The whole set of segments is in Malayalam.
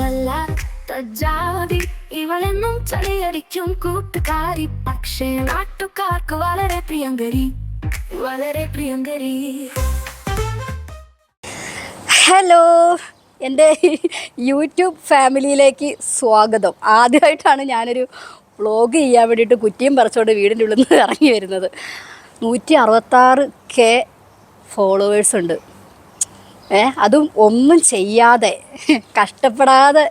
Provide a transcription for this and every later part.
വല്ലാത്ത ജാതി. ഇവളെന്നും ചളിയടിക്കും കൂട്ടുകാരി. പക്ഷേ നാട്ടുകാർക്ക് വളരെ പ്രിയങ്കരി. വളരെ പ്രിയങ്കരി. ഹലോ എന്റെ യൂട്യൂബ് ഫാമിലിയിലേക്ക് സ്വാഗതം. ആദ്യമായിട്ടാണ് ഞാനൊരു വ്ളോഗ് ചെയ്യാൻ വേണ്ടിയിട്ട് കുറ്റിയും പറിച്ചുകൊണ്ട് വീടിന്റെ ഉള്ളിൽ നിന്ന് ഇറങ്ങി വരുന്നത്. നൂറ്റി അറുപത്താറ് കെ ഫോളോവേഴ്സ് ഉണ്ട്. അതും ഒന്നും ചെയ്യാതെ കഷ്ടപ്പെടാതെ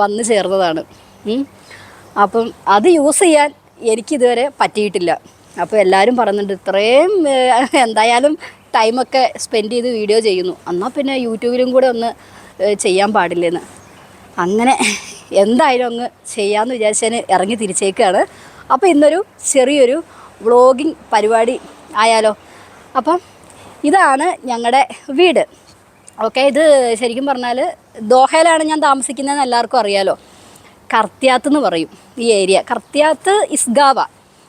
വന്നു ചേർന്നതാണ്. അപ്പം അത് യൂസ് ചെയ്യാൻ എനിക്കിതുവരെ പറ്റിയിട്ടില്ല. അപ്പോൾ എല്ലാവരും പറയുന്നുണ്ട് ഇത്രയും എന്തായാലും ടൈമൊക്കെ സ്പെൻഡ് ചെയ്ത് വീഡിയോ ചെയ്യുന്നു. എന്നാൽ പിന്നെ യൂട്യൂബിലും കൂടെ ഒന്ന് ചെയ്യാൻ പാടില്ലെന്ന്. അങ്ങനെ എന്തായാലും അങ്ങ് ചെയ്യാമെന്ന് വിചാരിച്ചതിന് ഇറങ്ങി തിരിച്ചേക്കാണ്. അപ്പോൾ ഇന്നൊരു ചെറിയൊരു വ്ളോഗിങ് പരിപാടി ആയാലോ. അപ്പം ഇതാണ് ഞങ്ങളുടെ വീട്. ഓക്കെ ഇത് ശരിക്കും പറഞ്ഞാൽ ദോഹയിലാണ് ഞാൻ താമസിക്കുന്നതെന്ന് എല്ലാവർക്കും അറിയാലോ. കർത്യാത്ത് എന്ന് പറയും ഈ ഏരിയ. കർത്യാത്ത് ഇസ്ഗാവ.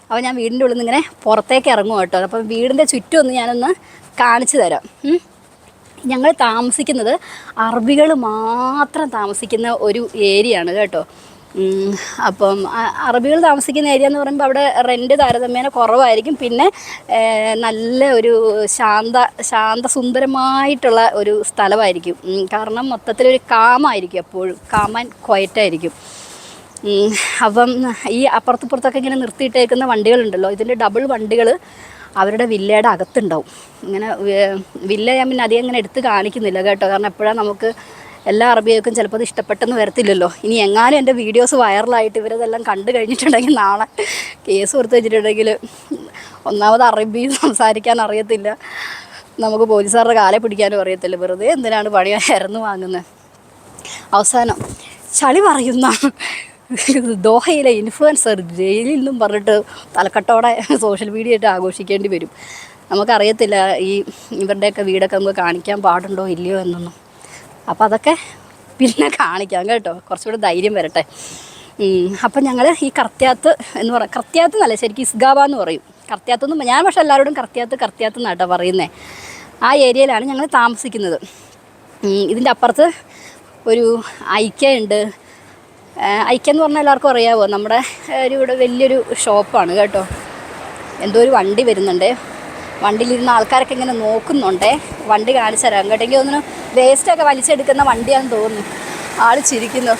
അപ്പോൾ ഞാൻ വീടിന്റെ ഉള്ളിൽ നിന്ന് ഇങ്ങനെ പുറത്തേക്ക് ഇറങ്ങും കേട്ടോ. അപ്പം വീടിന്റെ ചുറ്റും ഒന്ന് ഞാനൊന്ന് കാണിച്ചു തരാം. ഞങ്ങൾ താമസിക്കുന്നത് അറബികൾ മാത്രം താമസിക്കുന്ന ഒരു ഏരിയയാണ് കേട്ടോ. അപ്പം അറബികൾ താമസിക്കുന്ന ഏരിയ എന്ന് പറയുമ്പോൾ അവിടെ റെന്റ് താരതമ്യേന കുറവായിരിക്കും. പിന്നെ നല്ല ഒരു ശാന്ത സുന്ദരമായിട്ടുള്ള ഒരു സ്ഥലമായിരിക്കും. കാരണം മൊത്തത്തിലൊരു കാമായിരിക്കും എപ്പോഴും. കാമാൻ ക്വയറ്റായിരിക്കും അപ്പം ഈ അപ്പുറത്തിപ്പുറത്തൊക്കെ ഇങ്ങനെ നിർത്തിയിട്ടേക്കുന്ന വണ്ടികളുണ്ടല്ലോ ഇതിന്റെ ഡബിൾ വണ്ടികൾ അവരുടെ വില്ലയുടെ അകത്തുണ്ടാവും. ഇങ്ങനെ വില്ല ഞാൻ പിന്നെ അധികം ഇങ്ങനെ എടുത്ത് കാണിക്കുന്നില്ല കേട്ടോ. കാരണം എപ്പോഴാണ് നമുക്ക് എല്ലാ അറബികൾക്കും ചിലപ്പോൾ അത് ഇഷ്ടപ്പെട്ടെന്ന് വരത്തില്ലല്ലോ. ഇനി എങ്ങാനും എന്റെ വീഡിയോസ് വൈറലായിട്ട് ഇവരതെല്ലാം കണ്ടു കഴിഞ്ഞിട്ടുണ്ടെങ്കിൽ നാളെ കേസ് കൊടുത്ത് വെച്ചിട്ടുണ്ടെങ്കിൽ ഒന്നാമത് അറബി സംസാരിക്കാൻ അറിയത്തില്ല. നമുക്ക് പോലീസുകാരുടെ കാലെ പിടിക്കാനും അറിയത്തില്ല. വെറുതെ എന്തിനാണ് പണി ഇറന്നു വാങ്ങുന്നത് അവസാനം ചളി പറയുന്ന ദോഹയിലെ ഇൻഫ്ലുവൻസർ ജയിലിൽ നിന്നും പറഞ്ഞിട്ട് തലക്കെട്ടോടെ സോഷ്യൽ മീഡിയ ആയിട്ട് ആഘോഷിക്കേണ്ടി വരും. നമുക്കറിയത്തില്ല ഈ ഇവരുടെയൊക്കെ വീടൊക്കെ നമുക്ക് കാണിക്കാൻ പാടുണ്ടോ ഇല്ലയോ എന്നൊന്നും. അപ്പോൾ അതൊക്കെ പിന്നെ കാണിക്കാം കേട്ടോ. കുറച്ചുകൂടെ ധൈര്യം വരട്ടെ. അപ്പം ഞങ്ങൾ ഈ കർത്തിയാത്ത് എന്ന് പറയാം കർത്തിയാത്ത് എന്നല്ല ശരിക്കും ഇസ്ഗാബ എന്ന് പറയും. കർത്തിയാത്ത് എന്ന് ഞാൻ പക്ഷെ എല്ലാവരോടും കർത്തിയാത്ത് കർത്തിയാത്ത് എന്നാട്ടോ പറയുന്നത് ആ ഏരിയയിലാണ് ഞങ്ങൾ താമസിക്കുന്നത്. ഇതിന്റെ അപ്പുറത്ത് ഒരു ഐക്യുണ്ട് ഐക്യ എന്ന് പറഞ്ഞാൽ എല്ലാവർക്കും അറിയാവോ? നമ്മുടെ ഒരു ഇവിടെ വലിയൊരു ഷോപ്പാണ് കേട്ടോ. എന്തോ ഒരു വണ്ടി വരുന്നുണ്ട്. വണ്ടിയിലിരുന്ന ആൾക്കാരൊക്കെ ഇങ്ങനെ നോക്കുന്നുണ്ടേ. വണ്ടി കാണിച്ചു തരാം കേട്ടെങ്കിൽ തോന്നുന്നു വേസ്റ്റൊക്കെ വലിച്ചെടുക്കുന്ന വണ്ടിയാണെന്ന് തോന്നുന്നു. ആൾ ചിരിക്കുന്നു.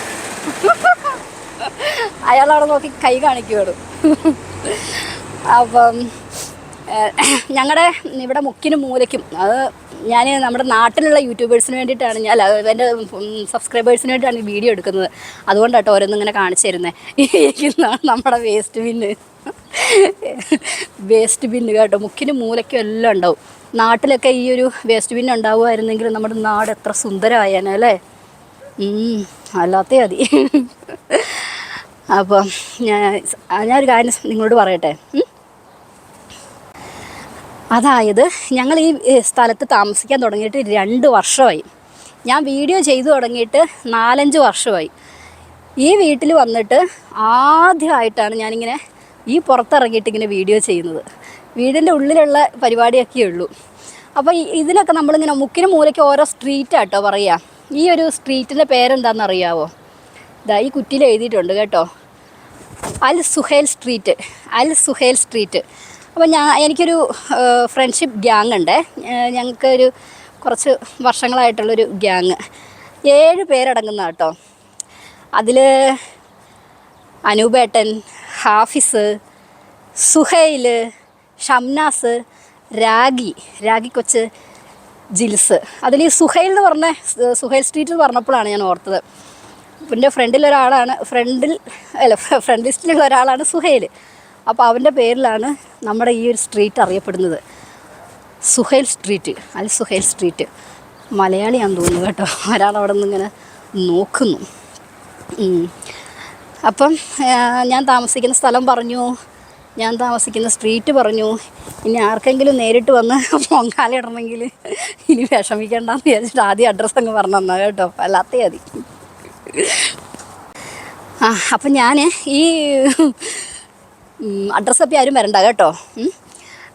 അയാളവിടെ നോക്കി കൈ കാണിക്കുകയാണ് അപ്പം ഞങ്ങളുടെ ഇവിടെ മുക്കിനും മൂലയ്ക്കും അത് ഞാൻ നമ്മുടെ നാട്ടിലുള്ള യൂട്യൂബേഴ്സിന് വേണ്ടിയിട്ടാണ് ഞാൻ എന്റെ സബ്സ്ക്രൈബേഴ്സിന് വേണ്ടിയിട്ടാണ് ഈ വീഡിയോ എടുക്കുന്നത്. അതുകൊണ്ടാട്ടോ ഓരോന്നും ഇങ്ങനെ കാണിച്ചു തരുന്നത് നമ്മുടെ വേസ്റ്റ് ബിന്ന് വേസ്റ്റ് ബിന്ന് കേട്ടോ മുക്കിനും മൂലയ്ക്കും എല്ലാം ഉണ്ടാവും. നാട്ടിലൊക്കെ ഈ ഒരു വേസ്റ്റ് ബിന്ന് ഉണ്ടാവുമായിരുന്നെങ്കിൽ നമ്മുടെ നാട് എത്ര സുന്ദരമായേനെ അല്ലേ? അല്ലാത്ത മതി. അപ്പം ഞാൻ ഞാനൊരു കാര്യം നിങ്ങളോട് പറയട്ടെ? അതായത് ഞങ്ങൾ ഈ സ്ഥലത്ത് താമസിക്കാൻ തുടങ്ങിയിട്ട് രണ്ട് വർഷമായി. ഞാൻ വീഡിയോ ചെയ്തു തുടങ്ങിയിട്ട് നാലഞ്ച് വർഷമായി. ഈ വീട്ടിൽ വന്നിട്ട് ആദ്യമായിട്ടാണ് ഞാനിങ്ങനെ ഈ പുറത്തിറങ്ങിയിട്ട് ഇങ്ങനെ വീഡിയോ ചെയ്യുന്നത്. വീടിന്റെ ഉള്ളിലുള്ള പരിപാടിയൊക്കെ ഉള്ളൂ. അപ്പോൾ ഇതിനൊക്കെ നമ്മളിങ്ങനെ മുക്കിന് മൂലയ്ക്ക് ഓരോ സ്ട്രീറ്റാട്ടോ പറയുക ഈ ഒരു സ്ട്രീറ്റിന്റെ പേരെന്താണെന്ന് അറിയാവോ ഇതാ ഈ കുറ്റിയിൽ എഴുതിയിട്ടുണ്ട് കേട്ടോ. Al Suhail street. Al Suhail street. അപ്പോൾ ഞാൻ എനിക്കൊരു ഫ്രണ്ട്ഷിപ്പ് ഗ്യാങ് ഉണ്ട്. ഞങ്ങൾക്കൊരു കുറച്ച് വർഷങ്ങളായിട്ടുള്ളൊരു ഗ്യാങ് ഏഴ് പേരടങ്ങുന്ന കേട്ടോ. അതിൽ അനൂപേട്ടൻ ഹാഫിസ് സുഹൈൽ ഷംനാസ് രാഗി രാഗി കൊച്ച് ജിൽസ്. അതിൽ ഈ സുഹൈൽ എന്ന് പറഞ്ഞ സുഹൈൽ സ്ട്രീറ്റ് എന്ന് പറഞ്ഞപ്പോഴാണ് ഞാൻ ഓർത്തത്. പിന്നെ ഫ്രണ്ടിൽ ഒരാളാണ് ഫ്രണ്ടിൽ അല്ല ഫ്രണ്ട് ലിസ്റ്റിലുള്ള ഒരാളാണ് സുഹൈൽ അപ്പോൾ അവന്റെ പേരിലാണ് നമ്മുടെ ഈ ഒരു സ്ട്രീറ്റ് അറിയപ്പെടുന്നത്. Suhail street Al Suhail street മലയാളിയാണെന്ന് തോന്നുന്നു കേട്ടോ. ഒരാൾ അവിടെ നിന്ന് ഇങ്ങനെ നോക്കുന്നു. അപ്പം ഞാൻ താമസിക്കുന്ന സ്ഥലം പറഞ്ഞു. ഞാൻ താമസിക്കുന്ന സ്ട്രീറ്റ് പറഞ്ഞു. ഇനി ആർക്കെങ്കിലും നേരിട്ട് വന്ന് പൊങ്കാലിടണമെങ്കിൽ ഇനി വിഷമിക്കണ്ടെന്ന് വിചാരിച്ചിട്ട് ആദ്യം അഡ്രസ്സ് അങ്ങ് പറഞ്ഞു തന്നാ കേട്ടോ. അല്ലാത്തേ മതി. ആ അപ്പം ഞാൻ ഈ അഡ്രസ്സൊക്കെ ആരും വരണ്ട കേട്ടോ.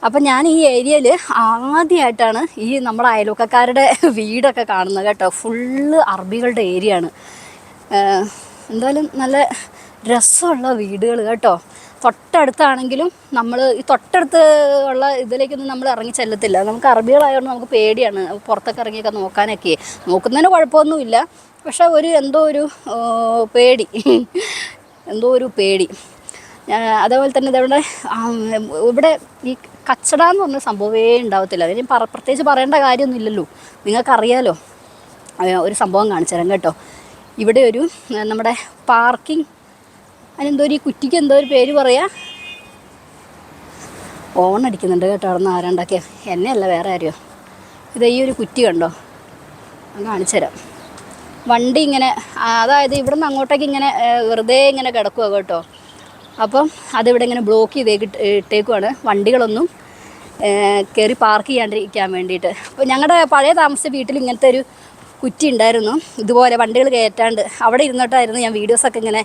അപ്പം ഞാൻ ഈ ഏരിയയിൽ ആദ്യമായിട്ടാണ് ഈ നമ്മുടെ അയൽവക്കക്കാരുടെ വീടൊക്കെ കാണുന്നത് കേട്ടോ. ഫുള്ള് അറബികളുടെ ഏരിയ ആണ് എന്തായാലും നല്ല രസമുള്ള വീടുകൾ കേട്ടോ. തൊട്ടടുത്താണെങ്കിലും നമ്മൾ ഈ തൊട്ടടുത്ത് ഉള്ള ഇതിലേക്കൊന്നും നമ്മൾ ഇറങ്ങി ചെല്ലത്തില്ല. നമുക്ക് അറബികളായതുകൊണ്ട് നമുക്ക് പേടിയാണ്. പുറത്തൊക്കെ ഇറങ്ങിയൊക്കെ നോക്കാനൊക്കെ. നോക്കുന്നതിന് കുഴപ്പമൊന്നുമില്ല. പക്ഷെ ഒരു എന്തോ ഒരു പേടി. എന്തോ ഒരു പേടി. അതേപോലെ തന്നെ ഇതവിടെ ഇവിടെ ഈ കച്ചട എന്ന് പറഞ്ഞ സംഭവമേ ഉണ്ടാവത്തില്ല. അതിന് പറ പ്രത്യേകിച്ച് പറയേണ്ട കാര്യമൊന്നുമില്ലല്ലോ. നിങ്ങൾക്കറിയാലോ. ഒരു സംഭവം കാണിച്ചു തരാം കേട്ടോ. ഇവിടെ ഒരു നമ്മുടെ പാർക്കിംഗ് അതിനെന്തോ ഒരു കുറ്റിക്ക് എന്തോ ഒരു പേര് പറയാ. ഓൺ അടിക്കുന്നുണ്ട് കേട്ടോ അവിടെ നിന്ന് ആരാണ്ടൊക്കെ. എന്നെയല്ല വേറെ ആരെയോ. ഇത് ഈ ഒരു കുറ്റി കണ്ടോ? കാണിച്ചു തരാം. വണ്ടി ഇങ്ങനെ അതായത് ഇവിടെ നിന്ന് അങ്ങോട്ടേക്ക് ഇങ്ങനെ വെറുതെ ഇങ്ങനെ കിടക്കുക കേട്ടോ. അപ്പം അതിവിടെ ഇങ്ങനെ ബ്ലോക്ക് ചെയ്തേക്ക് ഇട്ടേക്കുവാണ്. വണ്ടികളൊന്നും കയറി പാർക്ക് ചെയ്യാണ്ടിരിക്കാൻ വേണ്ടിയിട്ട്. അപ്പോൾ ഞങ്ങളുടെ പഴയ താമസിച്ച വീട്ടിൽ ഇങ്ങനത്തെ ഒരു കുറ്റി ഉണ്ടായിരുന്നു. ഇതുപോലെ വണ്ടികൾ കയറ്റാണ്ട് അവിടെ ഇരുന്നിട്ടായിരുന്നു ഞാൻ വീഡിയോസൊക്കെ ഇങ്ങനെ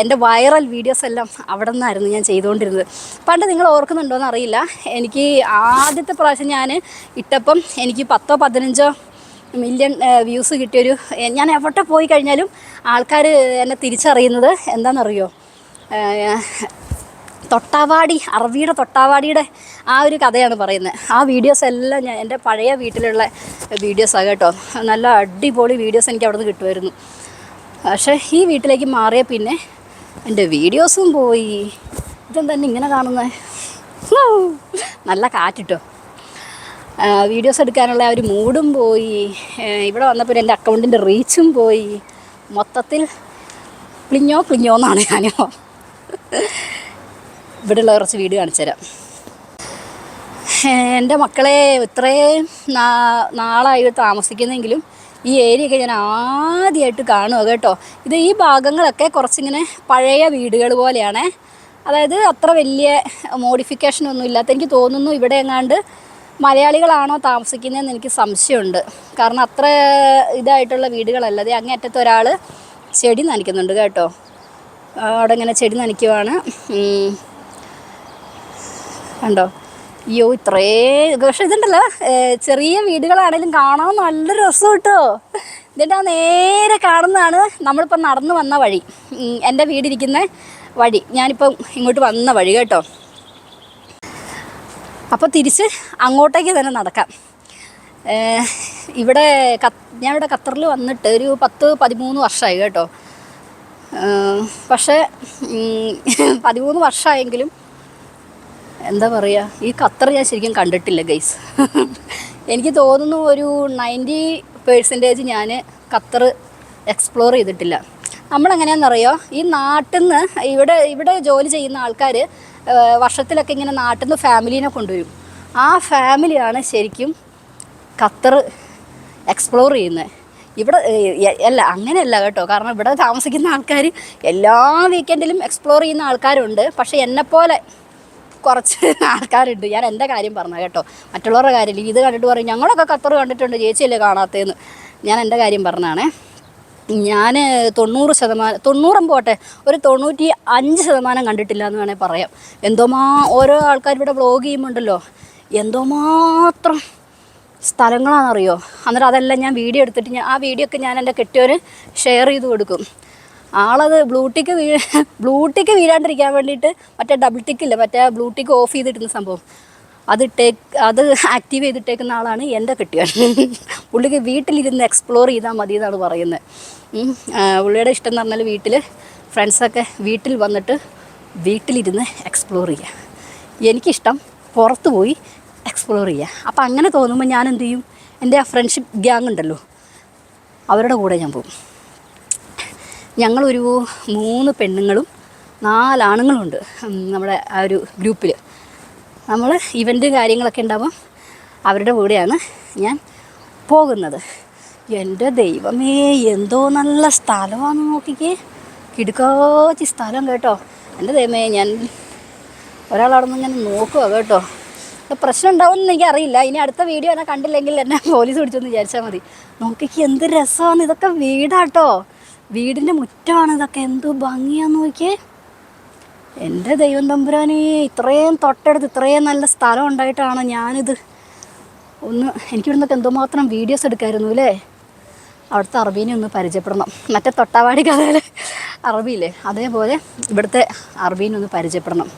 എന്റെ വൈറൽ വീഡിയോസ് എല്ലാം അവിടെ നിന്നായിരുന്നു ഞാൻ ചെയ്തുകൊണ്ടിരുന്നത് പണ്ട് നിങ്ങൾ ഓർക്കുന്നുണ്ടോയെന്ന് അറിയില്ല. എനിക്ക് ആദ്യത്തെ പ്രാവശ്യം ഞാൻ ഇട്ടപ്പം എനിക്ക് പത്തോ പതിനഞ്ചോ മില്യൺ വ്യൂസ് കിട്ടിയൊരു ഞാൻ എവിടെ പോയി കഴിഞ്ഞാലും ആൾക്കാർ എന്നെ തിരിച്ചറിയുന്നത് എന്താണെന്നറിയോ തൊട്ടാവാടി അറബിയുടെ തൊട്ടാവാടിയുടെ ആ ഒരു കഥയാണ് പറയുന്നത്. ആ വീഡിയോസ് എല്ലാം ഞാൻ എന്റെ പഴയ വീട്ടിലുള്ള വീഡിയോസാണ് കേട്ടോ. നല്ല അടിപൊളി വീഡിയോസ് എനിക്ക് അവിടെ നിന്ന് കിട്ടുമായിരുന്നു. പക്ഷേ ഈ വീട്ടിലേക്ക് മാറിയ പിന്നെ എന്റെ വീഡിയോസും പോയി. ഇതെന്താ ഇങ്ങനെ കാണുന്നത് നല്ല കാറ്റിട്ടോ. വീഡിയോസ് എടുക്കാനുള്ള ആ ഒരു മൂഡും പോയി. ഇവിടെ വന്നപ്പോൾ എന്റെ അക്കൗണ്ടിന്റെ റീച്ചും പോയി. മൊത്തത്തിൽ ക്ലിഞ്ഞോ ക്ലിഞ്ഞോ എന്നാണ് ഞാനോ. ഇവിടെയുള്ള കുറച്ച് വീട് കാണിച്ചു തരാം എന്റെ മക്കളെ ഇത്രയും നാ നാളായി താമസിക്കുന്നെങ്കിലും ഈ ഏരിയയൊക്കെ ഞാൻ ആദ്യമായിട്ട് കാണുക കേട്ടോ. ഇത് ഈ ഭാഗങ്ങളൊക്കെ കുറച്ചിങ്ങനെ പഴയ വീടുകൾ പോലെയാണ്. അതായത് അത്ര വലിയ മോഡിഫിക്കേഷൻ ഒന്നും ഇല്ലാത്ത എനിക്ക് തോന്നുന്നു ഇവിടെ എങ്ങാണ്ട് മലയാളികളാണോ താമസിക്കുന്നതെന്ന് എനിക്ക് സംശയമുണ്ട്. കാരണം അത്ര ഇതായിട്ടുള്ള വീടുകളല്ല. അങ്ങേ അങ്ങേറ്റത്ത് ഒരാൾ ചെടി നനയ്ക്കുന്നുണ്ട് കേട്ടോ. അവിടെ ഇങ്ങനെ ചെടി നനയ്ക്കുവാണ്. കണ്ടോ? അയ്യോ ഇത്രേ പക്ഷെ ഇതുണ്ടല്ലോ ചെറിയ വീടുകളാണെങ്കിലും കാണാൻ നല്ല രസം കേട്ടോ ഇതിന്റെ നേരെ കാണുന്നതാണ് നമ്മളിപ്പോൾ നടന്നു വന്ന വഴി. എന്റെ വീടിരിക്കുന്ന വഴി. ഞാനിപ്പം ഇങ്ങോട്ട് വന്ന വഴി കേട്ടോ. അപ്പോൾ തിരിച്ച് അങ്ങോട്ടേക്ക് തന്നെ നടക്കാം. ഇവിടെ ഞാൻ ഇവിടെ ഖത്തറിൽ വന്നിട്ട് ഒരു പത്ത് പതിമൂന്ന് വർഷമായി കേട്ടോ. പക്ഷേ പതിമൂന്ന് വർഷമായെങ്കിലും എന്താ പറയുക ഈ ഖത്തർ ഞാൻ ശരിക്കും കണ്ടിട്ടില്ല ഗൈസ് എനിക്ക് തോന്നുന്നു ഒരു നയന്റി പേഴ്സന്റേജ് ഞാൻ ഖത്തർ എക്സ്പ്ലോർ ചെയ്തിട്ടില്ല. നമ്മളെങ്ങനെയാണെന്നറിയോ ഈ നാട്ടിൽ നിന്ന് ഇവിടെ ഇവിടെ ജോലി ചെയ്യുന്ന ആൾക്കാർ വർഷത്തിലൊക്കെ ഇങ്ങനെ നാട്ടിൽ നിന്ന് ഫാമിലീനെ കൊണ്ടുവരും. ആ ഫാമിലിയാണ് ശരിക്കും ഖത്തർ എക്സ്പ്ലോർ ചെയ്യുന്നത്. ഇവിടെ അല്ല അങ്ങനെയല്ല കേട്ടോ. കാരണം ഇവിടെ താമസിക്കുന്ന ആൾക്കാർ എല്ലാ വീക്കെൻഡിലും എക്സ്പ്ലോർ ചെയ്യുന്ന ആൾക്കാരുണ്ട്. പക്ഷേ എന്നെപ്പോലെ കുറച്ച് ആൾക്കാരുണ്ട്. ഞാൻ എന്റെ കാര്യം പറഞ്ഞു കേട്ടോ. മറ്റുള്ളവരുടെ കാര്യമില്ല ഇത് കണ്ടിട്ട് പറയും ഞങ്ങളൊക്കെ ഖത്തർ കണ്ടിട്ടുണ്ട്. ചേച്ചിയല്ലേ കാണാത്തതെന്ന്. ഞാൻ എന്റെ കാര്യം പറഞ്ഞാണേ ഞാൻ തൊണ്ണൂറ് ശതമാനം തൊണ്ണൂറും പോട്ടെ ഒരു തൊണ്ണൂറ്റി അഞ്ച് ശതമാനം കണ്ടിട്ടില്ല എന്ന് വേണേൽ പറയാം. എന്തോമാ ഓരോ ആൾക്കാർ ഇവിടെ വ്ളോഗ് ചെയ്യുമ്പോണ്ടല്ലോ എന്തോമാത്രം സ്ഥലങ്ങളാണെന്നറിയോ? അന്നേരം അതെല്ലാം ഞാൻ വീഡിയോ എടുത്തിട്ട് ഞാൻ ആ വീഡിയോ ഒക്കെ ഞാൻ എന്റെ കെട്ടിയവന് ഷെയർ ചെയ്ത് കൊടുക്കും. ആളത് ബ്ലൂടിക്ക് വീ ബ്ലൂടിക്ക് വീഴാണ്ടിരിക്കാൻ വേണ്ടിയിട്ട് മറ്റേ ഡബിൾ ടിക്കില്ല മറ്റേ ബ്ലൂടിക്ക് ഓഫ് ചെയ്തിട്ടുന്ന സംഭവം. അത് ടേക്ക് അത് ആക്റ്റീവ് ചെയ്തിട്ടേക്കുന്ന ആളാണ് എന്റെ കെട്ടിയവൻ പുള്ളിക്ക് വീട്ടിലിരുന്ന് എക്സ്പ്ലോർ ചെയ്താൽ മതി എന്നാണ് പറയുന്നത്. പുള്ളിയുടെ ഇഷ്ടം എന്ന് പറഞ്ഞാൽ വീട്ടിൽ ഫ്രണ്ട്സൊക്കെ വീട്ടിൽ വന്നിട്ട് വീട്ടിലിരുന്ന് എക്സ്പ്ലോർ ചെയ്യുക എനിക്കിഷ്ടം പുറത്ത് പോയി എക്സ്പ്ലോർ ചെയ്യുക അപ്പോൾ അങ്ങനെ തോന്നുമ്പോൾ ഞാൻ എന്ത് ചെയ്യും? എന്റെ ആ ഫ്രണ്ട്ഷിപ്പ് ഗ്യാങ് ഉണ്ടല്ലോ അവരുടെ കൂടെ ഞാൻ പോകും. ഞങ്ങളൊരു മൂന്ന് പെണ്ണുങ്ങളും നാലാണുങ്ങളുണ്ട് നമ്മുടെ ആ ഒരു ഗ്രൂപ്പിൽ നമ്മൾ ഇവന്റ് കാര്യങ്ങളൊക്കെ ഉണ്ടാകുമ്പം അവരുടെ കൂടെയാണ് ഞാൻ പോകുന്നത്. എന്റെ ദൈവമേ എന്തോ നല്ല സ്ഥലമാണ് നോക്കിക്കേ. കിടുക്കാച്ചി സ്ഥലം കേട്ടോ. എന്റെ ദൈവമേ ഞാൻ ഒരാളവിടെ നിന്ന് ഇങ്ങനെ നോക്കുക കേട്ടോ. പ്രശ്നം ഉണ്ടാവുമെന്ന് എനിക്കറിയില്ല ഇനി അടുത്ത വീഡിയോ എന്നെ കണ്ടില്ലെങ്കിൽ എന്നെ പോലീസ് പിടിച്ചെന്ന് വിചാരിച്ചാൽ മതി. നോക്കിക്ക് എന്ത് രസമാണ് ഇതൊക്കെ വീടാട്ടോ. വീടിന്റെ മുറ്റമാണ് ഇതൊക്കെ. എന്ത് ഭംഗിയാന്ന് നോക്കിയേ. എന്റെ ദൈവം തമ്പുരാനെ ഇത്രയും തൊട്ടടുത്ത് ഇത്രയും നല്ല സ്ഥലം ഉണ്ടായിട്ടാണ് ഞാനിത് ഒന്ന് എനിക്കിവിടുന്നൊക്കെ എന്തുമാത്രം വീഡിയോസ് എടുക്കായിരുന്നു അല്ലേ? അവിടുത്തെ അറബീനെ ഒന്ന് പരിചയപ്പെടണം. മറ്റേ തൊട്ടാവാടി കഥയിലെ അറബിയില്ലേ? അതേപോലെ ഇവിടുത്തെ അറബീനെ ഒന്ന് പരിചയപ്പെടണം.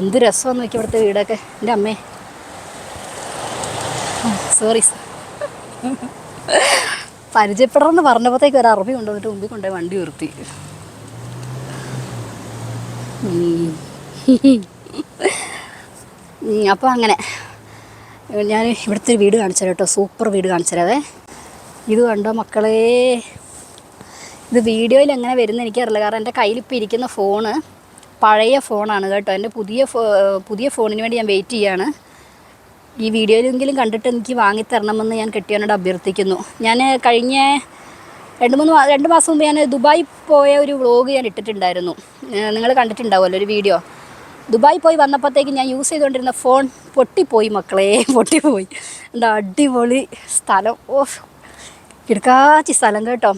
എന്ത് രസമാണെന്ന് നോക്കി ഇവിടുത്തെ വീടൊക്കെ. എന്റെ അമ്മേ. സോറി പരിചയപ്പെടണമെന്ന് പറഞ്ഞപ്പോഴത്തേക്ക് ഒരു അറബി കൊണ്ടുവന്നിട്ട് മുമ്പിൽ കൊണ്ടുപോയി വണ്ടി നിർത്തി. അപ്പോൾ അങ്ങനെ. ഞാൻ ഇവിടുത്തെ ഒരു വീട് കാണിച്ചു കേട്ടോ. സൂപ്പർ വീട് കാണിച്ചു തരാവേ. ഇത് കണ്ടോ മക്കളെ? ഇത് വീഡിയോയിൽ എങ്ങനെ വരുന്ന എനിക്കറിയില്ല. കാരണം എന്റെ കയ്യിലിപ്പോൾ ഇരിക്കുന്ന ഫോണ് പഴയ ഫോണാണ് കേട്ടോ. എന്റെ പുതിയ പുതിയ ഫോണിന് വേണ്ടി ഞാൻ വെയിറ്റ് ചെയ്യാണ്. ഈ വീഡിയോയിലെങ്കിലും കണ്ടിട്ട് എനിക്ക് വാങ്ങിത്തരണമെന്ന് ഞാൻ കെട്ടിയവനോട് അഭ്യർത്ഥിക്കുന്നു. ഞാൻ കഴിഞ്ഞ രണ്ട് മൂന്ന് രണ്ട് മാസം മുമ്പ് ഞാൻ ദുബായ് പോയ ഒരു വ്ളോഗ് ഞാൻ ഇട്ടിട്ടുണ്ടായിരുന്നു. നിങ്ങൾ കണ്ടിട്ടുണ്ടാവുമല്ലോ ഒരു വീഡിയോ. ദുബായ് പോയി വന്നപ്പോഴത്തേക്ക് ഞാൻ യൂസ് ചെയ്തുകൊണ്ടിരുന്ന ഫോൺ പൊട്ടിപ്പോയി മക്കളെ പൊട്ടിപ്പോയി. എന്താ അടിപൊളി സ്ഥലം. ഓ കിടക്കാച്ചി സ്ഥലം കേട്ടോ.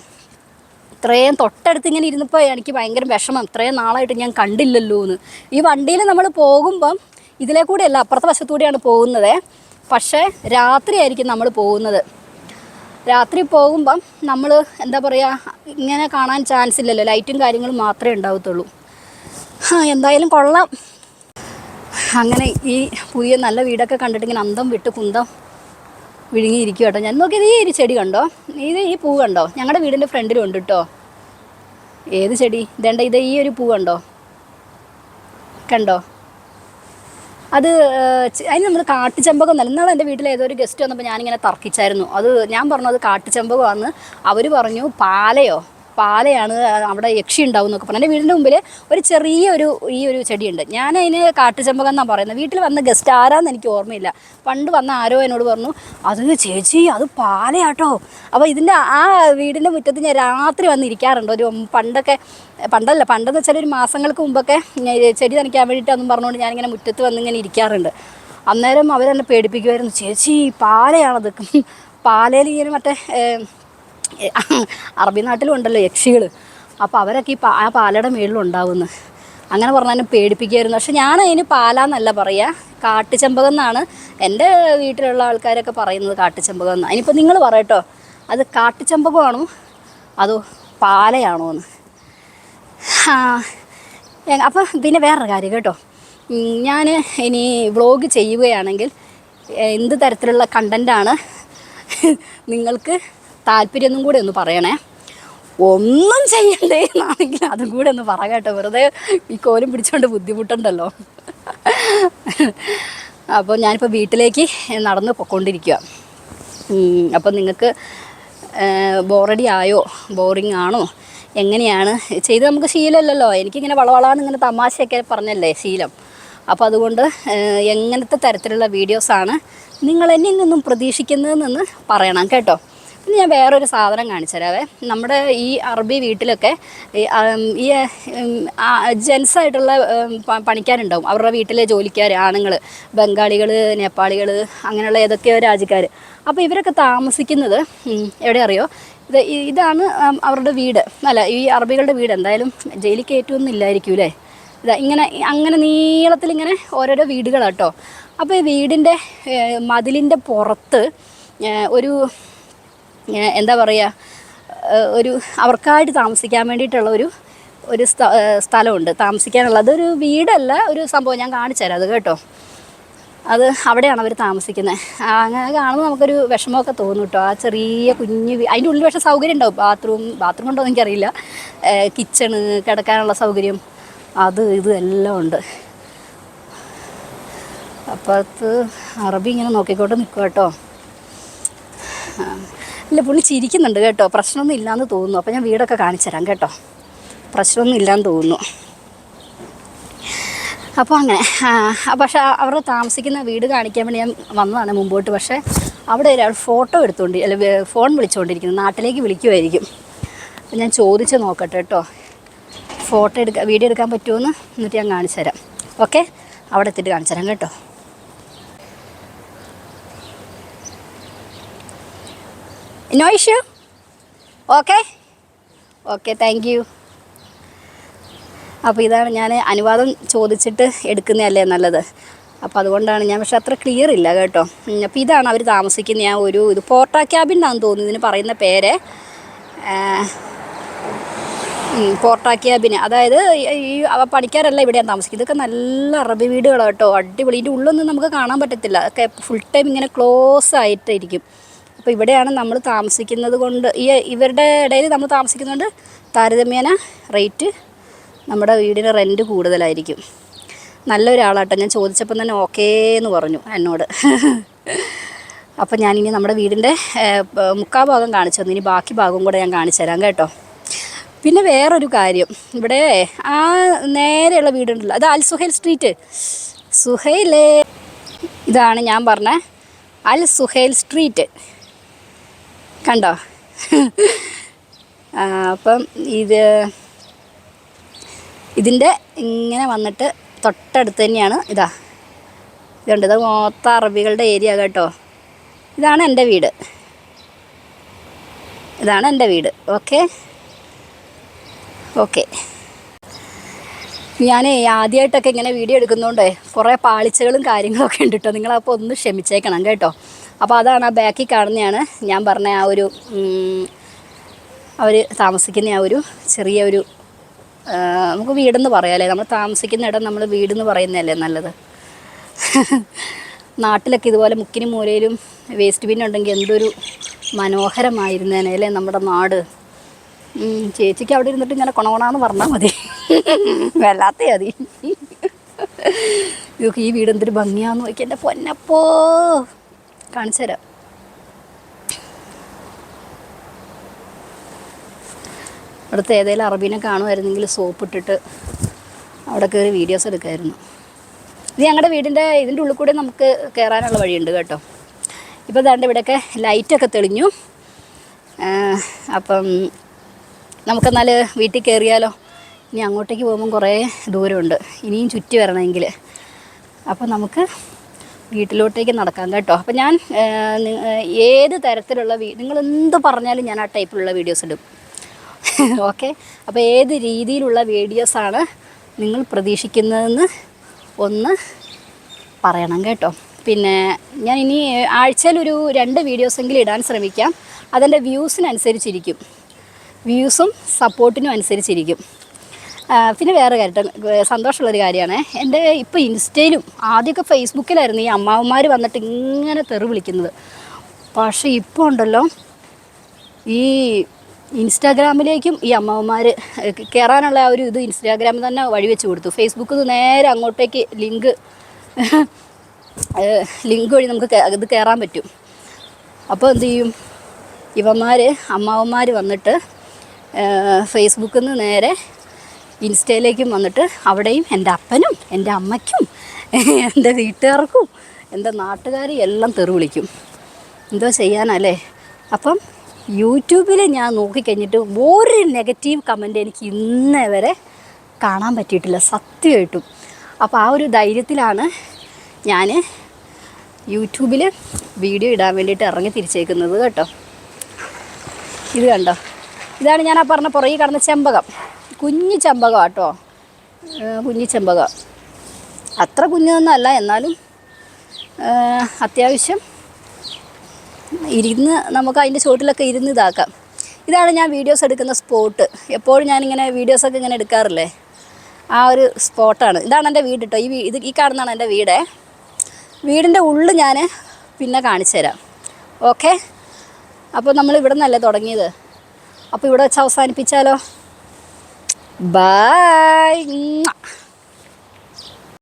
ഇത്രയും തൊട്ടടുത്ത് ഇങ്ങനെ ഇരുന്നപ്പോൾ എനിക്ക് ഭയങ്കര വിഷമം. ഇത്രയും നാളായിട്ട് ഞാൻ കണ്ടില്ലല്ലോ എന്ന്. ഈ വണ്ടിയിൽ നമ്മൾ പോകുമ്പം ഇതിലെ കൂടെയല്ല അപ്പുറത്തെ വശത്തൂടെയാണ് പോകുന്നത്. പക്ഷേ രാത്രിയായിരിക്കും നമ്മൾ പോകുന്നത്. രാത്രി പോകുമ്പം നമ്മൾ എന്താ പറയുക ഇങ്ങനെ കാണാൻ ചാൻസ് ഇല്ലല്ലോ. ലൈറ്റും കാര്യങ്ങളും മാത്രമേ ഉണ്ടാവത്തുള്ളൂ. എന്തായാലും കൊള്ളാം. അങ്ങനെ ഈ പുതിയ നല്ല വീടൊക്കെ കണ്ടിട്ട് ഇങ്ങനെ അന്തം വിട്ട് കുന്തം വിഴുങ്ങിയിരിക്കും കേട്ടോ. ഞാൻ നോക്കിയത് ഈ ഒരു ചെടി കണ്ടോ? ഇത് ഈ പൂ കണ്ടോ? ഞങ്ങളുടെ വീടിന്റെ ഫ്രണ്ടിലും ഉണ്ട് കേട്ടോ ഏത് ചെടി? ഇതേണ്ട ഇത് ഈ ഒരു പൂ കണ്ടോ? കണ്ടോ? അത് അതിന് നമ്മൾ കാട്ടുചെമ്പകം എന്നല്ല ഇന്നാളെ എന്റെ വീട്ടിൽ ഏതോ ഒരു ഗസ്റ്റ് വന്നപ്പോൾ ഞാനിങ്ങനെ തർക്കിച്ചായിരുന്നു. അത് ഞാൻ പറഞ്ഞു അത് കാട്ടുചെമ്പകമാണെന്ന് അവർ പറഞ്ഞു പാലയോ? പാലയാണ് അവിടെ യക്ഷി ഉണ്ടാവും എന്നൊക്കെ പറഞ്ഞു. എന്റെ വീടിന്റെ മുമ്പിൽ ഒരു ചെറിയ ഒരു ഈ ഒരു ചെടിയുണ്ട്. ഞാൻ അതിന് കാട്ടുചെമ്പകം എന്നാണ് പറയുന്നത്. വീട്ടിൽ വന്ന ഗസ്റ്റ് ആരാന്ന് എനിക്ക് ഓർമ്മയില്ല. പണ്ട് വന്ന ആരോ എന്നോട് പറഞ്ഞു അത് ചേച്ചി അത് പാലയാട്ടോ. അപ്പോൾ ഇതിന്റെ ആ വീടിന്റെ മുറ്റത്ത് ഞാൻ രാത്രി വന്ന് ഇരിക്കാറുണ്ട്. ഒരു പണ്ടൊക്കെ പണ്ടല്ല പണ്ടെന്ന് വെച്ചാൽ ഒരു മാസങ്ങൾക്ക് മുമ്പൊക്കെ ചെടി നനയ്ക്കാൻ വേണ്ടിയിട്ടൊന്നും പറഞ്ഞുകൊണ്ട് ഞാനിങ്ങനെ മുറ്റത്ത് വന്ന് ഇങ്ങനെ ഇരിക്കാറുണ്ട്. അന്നേരം അവരെന്നെ പേടിപ്പിക്കുമായിരുന്നു ചേച്ചി പാലയാണത്. പാലയിൽ ഇങ്ങനെ മറ്റേ അറബി നാട്ടിലുണ്ടല്ലോ യക്ഷികൾ അപ്പോൾ അവരൊക്കെ ഈ ആ പാലയുടെ മേളിലുണ്ടാവുന്നു അങ്ങനെ പറഞ്ഞാലും പേടിപ്പിക്കുമായിരുന്നു പക്ഷെ ഞാൻ അതിന് പാലാന്നല്ല പറയുക കാട്ടുചെമ്പകം എന്നാണ് എന്റെ വീട്ടിലുള്ള ആൾക്കാരൊക്കെ പറയുന്നത് കാട്ടുചെമ്പകം എന്നാണ് അതിനിപ്പോൾ നിങ്ങൾ പറയട്ടോ അത് കാട്ടുചെമ്പകമാണോ? അതോ പാലയാണോ എന്ന്. അപ്പം പിന്നെ വേറൊരു കാര്യം കേട്ടോ. ഞാൻ ഇനി വ്ളോഗ് ചെയ്യുകയാണെങ്കിൽ എന്ത് തരത്തിലുള്ള കണ്ടന്റാണ് നിങ്ങൾക്ക് താല്പര്യം ഒന്നും കൂടെ ഒന്ന് പറയണേ. ഒന്നും ചെയ്യണ്ടേ എന്നാണെങ്കിൽ അതും കൂടെ ഒന്ന് പറ കേട്ടോ. വെറുതെ ഈ കോലും പിടിച്ചുകൊണ്ട് ബുദ്ധിമുട്ടുണ്ടല്ലോ. അപ്പോൾ ഞാനിപ്പോൾ വീട്ടിലേക്ക് നടന്ന് പൊയ്ക്കൊണ്ടിരിക്കുക അപ്പോൾ നിങ്ങൾക്ക് ബോറടി ആയോ? ബോറിംഗ് ആണോ? എങ്ങനെയാണ്? ചെയ്ത് നമുക്ക് ശീലമല്ലല്ലോ എനിക്കിങ്ങനെ വളവളാന്ന് ഇങ്ങനെ തമാശയൊക്കെ പറഞ്ഞല്ലേ ശീലം. അപ്പോൾ അതുകൊണ്ട് എങ്ങനത്തെ തരത്തിലുള്ള വീഡിയോസാണ് നിങ്ങൾ എന്നിൽ നിന്നും പ്രതീക്ഷിക്കുന്നതെന്ന് പറയണം കേട്ടോ. പിന്നെ ഞാൻ വേറൊരു സാധനം കാണിച്ചു തരാവേ. നമ്മുടെ ഈ അറബി വീട്ടിലൊക്കെ ഈ ജെൻസ് ആയിട്ടുള്ള പണിക്കാരുണ്ടാവും. അവരുടെ വീട്ടിലെ ജോലിക്കാർ ആണുങ്ങൾ ബംഗാളികൾ നേപ്പാളികൾ അങ്ങനെയുള്ള ഏതൊക്കെയോ രാജ്യക്കാർ അപ്പോൾ ഇവരൊക്കെ താമസിക്കുന്നത് എവിടെ അറിയോ ഇത് ഇതാണ് അവരുടെ വീട്. അല്ല ഈ അറബികളുടെ വീട്. എന്തായാലും ജയിലിൽ കയറ്റുമൊന്നും ഇല്ലായിരിക്കും അല്ലേ ഇതാ ഇങ്ങനെ അങ്ങനെ നീളത്തിൽ ഇങ്ങനെ ഓരോരോ വീടുകളാട്ടോ. അപ്പോൾ ഈ വീടിന്റെ മതിലിന്റെ പുറത്ത് ഒരു എന്താ പറയുക ഒരു അവർക്കായിട്ട് താമസിക്കാൻ വേണ്ടിയിട്ടുള്ള ഒരു ഒരു സ്ഥലമുണ്ട്. താമസിക്കാനുള്ള അതൊരു വീടല്ല ഒരു സംഭവം ഞാൻ കാണിച്ചു തരാം. അത് കേട്ടോ. അത് അവിടെയാണ് അവർ താമസിക്കുന്നത് അങ്ങനെ കാണുമ്പോൾ നമുക്കൊരു വിഷമമൊക്കെ തോന്നും കേട്ടോ. ആ ചെറിയ കുഞ്ഞ് അതിന്റെ ഉള്ളിൽ പക്ഷേ സൗകര്യം ഉണ്ടാവും. ബാത്റൂം ബാത്റൂം ഉണ്ടോ എനിക്കറിയില്ല. കിച്ചണ് കിടക്കാനുള്ള സൗകര്യം അത് ഇത് എല്ലാം ഉണ്ട്. അപ്പുറത്ത് അറബി ഇങ്ങനെ നോക്കിക്കോട്ട് നിൽക്കുക കേട്ടോ. ആ. ഇല്ല പുള്ളി ചിരിക്കുന്നുണ്ട് കേട്ടോ. പ്രശ്നമൊന്നും ഇല്ലയെന്ന് തോന്നുന്നു. അപ്പോൾ ഞാൻ വീടൊക്കെ കാണിച്ചു തരാം കേട്ടോ. പ്രശ്നമൊന്നും ഇല്ലയെന്ന് തോന്നുന്നു. അപ്പോൾ അങ്ങനെ പക്ഷേ അവർ താമസിക്കുന്ന വീട് കാണിക്കാൻ വേണ്ടി ഞാൻ വന്നതാണ് മുമ്പോട്ട്. പക്ഷേ അവിടെ ഒരാൾ ഫോട്ടോ എടുത്തുകൊണ്ട് അല്ല ഫോൺ വിളിച്ചുകൊണ്ടിരിക്കുന്നു നാട്ടിലേക്ക് വിളിക്കുമായിരിക്കും അപ്പം ഞാൻ ചോദിച്ച് നോക്കട്ടെ കേട്ടോ. ഫോട്ടോ എടുക്കാൻ വീഡിയോ എടുക്കാൻ പറ്റുമോ എന്ന്? എന്നിട്ട് ഞാൻ കാണിച്ചു തരാം. ഓക്കെ? അവിടെ എത്തിയിട്ട് കാണിച്ചു തരാം കേട്ടോ. No issue okay okay thank you അപ്പോൾ ഇതാണ് ഞാൻ അനുവാദം ചോദിച്ചിട്ട് എടുക്കുന്നതല്ലേ നല്ലത്. അപ്പോൾ അതുകൊണ്ടാണ് ഞാൻ പക്ഷെ അത്ര ക്ലിയർ ഇല്ല കേട്ടോ. അപ്പോൾ ഇതാണ് അവർ താമസിക്കുന്ന ആ ഒരു ഇത് പോർട്ടാ ക്യാബിൻ എന്നാണ് തോന്നുന്നു ഇതിന് പറയുന്ന പേര്. പോർട്ടാ ക്യാബിന് അതായത് ഈ പണിക്കാരല്ല ഇവിടെയാണ് താമസിക്കുന്നത്. ഇതൊക്കെ നല്ല അറബി വീടുകളാണ് കേട്ടോ. അടിപൊളി. ഇതിന്റെ ഉള്ളൊന്നും നമുക്ക് കാണാൻ പറ്റത്തില്ല. ഒക്കെ ഫുൾ ടൈം ഇങ്ങനെ ക്ലോസ് ആയിട്ടിരിക്കും അപ്പോൾ ഇവിടെയാണ് നമ്മൾ താമസിക്കുന്നത് കൊണ്ട് ഈ ഇവരുടെ ഇടയിൽ നമ്മൾ താമസിക്കുന്നതുകൊണ്ട് താരതമ്യേന റേറ്റ് നമ്മുടെ വീടിന് റെന്റ് കൂടുതലായിരിക്കും. നല്ലൊരാളാട്ടോ. ഞാൻ ചോദിച്ചപ്പം തന്നെ ഓക്കേ എന്ന് പറഞ്ഞു എന്നോട്. അപ്പം ഞാനിനി നമ്മുടെ വീടിന്റെ മുക്കാ ഭാഗം കാണിച്ചു തന്നു. ഇനി ബാക്കി ഭാഗവും കൂടെ ഞാൻ കാണിച്ചു തരാം കേട്ടോ. പിന്നെ വേറൊരു കാര്യം. ഇവിടെ ആ നേരെയുള്ള വീടുണ്ടല്ലോ. അത് അൽ സുഹൈൽ സ്ട്രീറ്റ്. സുഹൈലേ. ഇതാണ് ഞാൻ പറഞ്ഞ അൽ സുഹൈൽ സ്ട്രീറ്റ്. കണ്ടോ? അപ്പം ഇത് ഇതിന്റെ ഇങ്ങനെ വന്നിട്ട് തൊട്ടടുത്ത് തന്നെയാണ്. ഇതാ. ഇതുണ്ട്. ഇത് മൊത്തം അറബികളുടെ ഏരിയ കേട്ടോ. ഇതാണ് എന്റെ വീട്. ഇതാണ് എന്റെ വീട്. ഓക്കെ? ഓക്കെ. ഞാൻ ആദ്യമായിട്ടൊക്കെ ഇങ്ങനെ വീഡിയോ എടുക്കുന്നതുകൊണ്ട് കുറേ പാളിച്ചകളും കാര്യങ്ങളൊക്കെ ഉണ്ട് കേട്ടോ നിങ്ങളപ്പോൾ ഒന്ന് ക്ഷമിച്ചേക്കണം കേട്ടോ. അപ്പോൾ അതാണ് ആ ബാക്കിൽ കാണുന്നതാണ് ഞാൻ പറഞ്ഞ ആ ഒരു അവർ താമസിക്കുന്ന ആ ഒരു ചെറിയ ഒരു നമുക്ക് വീടെന്ന് പറയാമല്ലേ നമ്മൾ താമസിക്കുന്ന ഇടം നമ്മൾ വീടെന്ന് പറയുന്നതല്ലേ നല്ലത്. നാട്ടിലൊക്കെ ഇതുപോലെ മുക്കിനും മൂലയിലും വേസ്റ്റ് ബിന്നുണ്ടെങ്കിൽ എന്തൊരു മനോഹരമായിരുന്നേനെ അല്ലേ നമ്മുടെ നാട്. ചേച്ചിക്ക് അവിടെ ഇരുന്നിട്ട് ഇങ്ങനെ കൊണകൊണാന്ന് പറഞ്ഞാൽ മതി. വല്ലാത്ത മതി ഇതൊക്കെ ഈ വീട് എന്തൊരു ഭംഗിയാന്ന് നോക്കി. എന്റെ പൊന്നപ്പോ കാണിച്ചു തരാം. അടുത്ത് ഏതെങ്കിലും അറബീനെ കാണുമായിരുന്നെങ്കിൽ സോപ്പ് ഇട്ടിട്ട് അവിടെ കയറി വീഡിയോസ് എടുക്കായിരുന്നു. ഇത് ഞങ്ങളുടെ വീടിന്റെ ഇതിന്റെ ഉള്ളിൽ കൂടെ നമുക്ക് കയറാനുള്ള വഴിയുണ്ട് കേട്ടോ. ഇപ്പോൾ ദാണ്ട് ഇവിടെയൊക്കെ ലൈറ്റൊക്കെ തെളിഞ്ഞു. അപ്പം നമുക്കെന്നാൽ വീട്ടിൽ കയറിയാലോ? ഇനി അങ്ങോട്ടേക്ക് പോകുമ്പം കുറേ ദൂരമുണ്ട്. ഇനിയും ചുറ്റി വരണമെങ്കിൽ. അപ്പോൾ നമുക്ക് വീട്ടിലോട്ടേക്ക് നടക്കാം കേട്ടോ. അപ്പം ഞാൻ ഏത് തരത്തിലുള്ള വീ നിങ്ങൾ എന്ത് പറഞ്ഞാലും ഞാൻ ആ ടൈപ്പിലുള്ള വീഡിയോസ് ഇടും. ഓക്കെ? അപ്പോൾ ഏത് രീതിയിലുള്ള വീഡിയോസാണ് നിങ്ങൾ പ്രതീക്ഷിക്കുന്നതെന്ന് ഒന്ന് പറയണം കേട്ടോ. പിന്നെ ഞാൻ ഇനി ആഴ്ചയിൽ ഒരു രണ്ട് വീഡിയോസെങ്കിലും ഇടാൻ ശ്രമിക്കാം. അതെന്റെ വ്യൂസിനനുസരിച്ചിരിക്കും. വ്യൂസും സപ്പോർട്ടിനും അനുസരിച്ചിരിക്കും. പിന്നെ വേറെ കാര്യം സന്തോഷമുള്ളൊരു കാര്യമാണ്. എന്റെ ഇപ്പോൾ ഇൻസ്റ്റയിലും ആദ്യമൊക്കെ ഫേസ്ബുക്കിലായിരുന്നു ഈ അമ്മാവന്മാർ വന്നിട്ട് ഇങ്ങനെ തെറി വിളിക്കുന്നത്. പക്ഷേ ഇപ്പോൾ ഉണ്ടല്ലോ ഈ ഇൻസ്റ്റാഗ്രാമിലേക്കും ഈ അമ്മാവന്മാർ കയറാനുള്ള ആ ഒരു ഇത് ഇൻസ്റ്റാഗ്രാമിൽ തന്നെ വഴി വെച്ച് കൊടുത്തു. ഫേസ്ബുക്കിൽ നേരെ അങ്ങോട്ടേക്ക് ലിങ്ക് ലിങ്ക് വഴി നമുക്ക് ഇത് കയറാൻ പറ്റും. അപ്പോൾ എന്ത് ചെയ്യും? ഇവന്മാർ അമ്മാവന്മാർ വന്നിട്ട് ഫേസ്ബുക്കിൽ നിന്ന് നേരെ ഇൻസ്റ്റയിലേക്കും വന്നിട്ട് അവിടെയും എന്റെ അപ്പനും എന്റെ അമ്മയ്ക്കും എന്റെ വീട്ടുകാർക്കും എന്റെ നാട്ടുകാരും എല്ലാം തെറി വിളിക്കും. എന്തോ ചെയ്യാനല്ലേ? അപ്പം യൂട്യൂബിൽ ഞാൻ നോക്കിക്കഴിഞ്ഞിട്ട് ഒരു നെഗറ്റീവ് കമന്റ് എനിക്ക് ഇന്നേ വരെ കാണാൻ പറ്റിയിട്ടില്ല സത്യമായിട്ടും. അപ്പോൾ ആ ഒരു ധൈര്യത്തിലാണ് ഞാൻ യൂട്യൂബിൽ വീഡിയോ ഇടാൻ വേണ്ടിയിട്ട് ഇറങ്ങി തിരിച്ചേക്കുന്നത് കേട്ടോ. ഇത് കണ്ടോ? ഇതാണ് ഞാൻ ആ പറഞ്ഞ പുറകെ കിടന്ന ചെമ്പകം. കുഞ്ഞു ചെമ്പകം കേട്ടോ കുഞ്ഞു ചെമ്പകം. അത്ര കുഞ്ഞതൊന്നുമല്ല എന്നാലും അത്യാവശ്യം ഇരുന്ന് നമുക്ക് അതിന്റെ ചുവട്ടിലൊക്കെ ഇരുന്ന് ഇതാക്കാം. ഇതാണ് ഞാൻ വീഡിയോസ് എടുക്കുന്ന സ്പോട്ട്. എപ്പോഴും ഞാനിങ്ങനെ വീഡിയോസൊക്കെ ഇങ്ങനെ എടുക്കാറില്ലേ? ആ ഒരു സ്പോട്ടാണ്. ഇതാണ് എന്റെ വീട് കേട്ടോ ഈ ഇത് ഈ കാണുന്നതാണ് എന്റെ വീട്. വീടിന്റെ ഉള്ളിൽ ഞാൻ പിന്നെ കാണിച്ചു തരാം ഓക്കെ? അപ്പോൾ നമ്മൾ ഇവിടെ നിന്നല്ലേ തുടങ്ങിയത്? അപ്പോൾ ഇവിടെ വെച്ച് അവസാനിപ്പിച്ചാലോ? ബായ്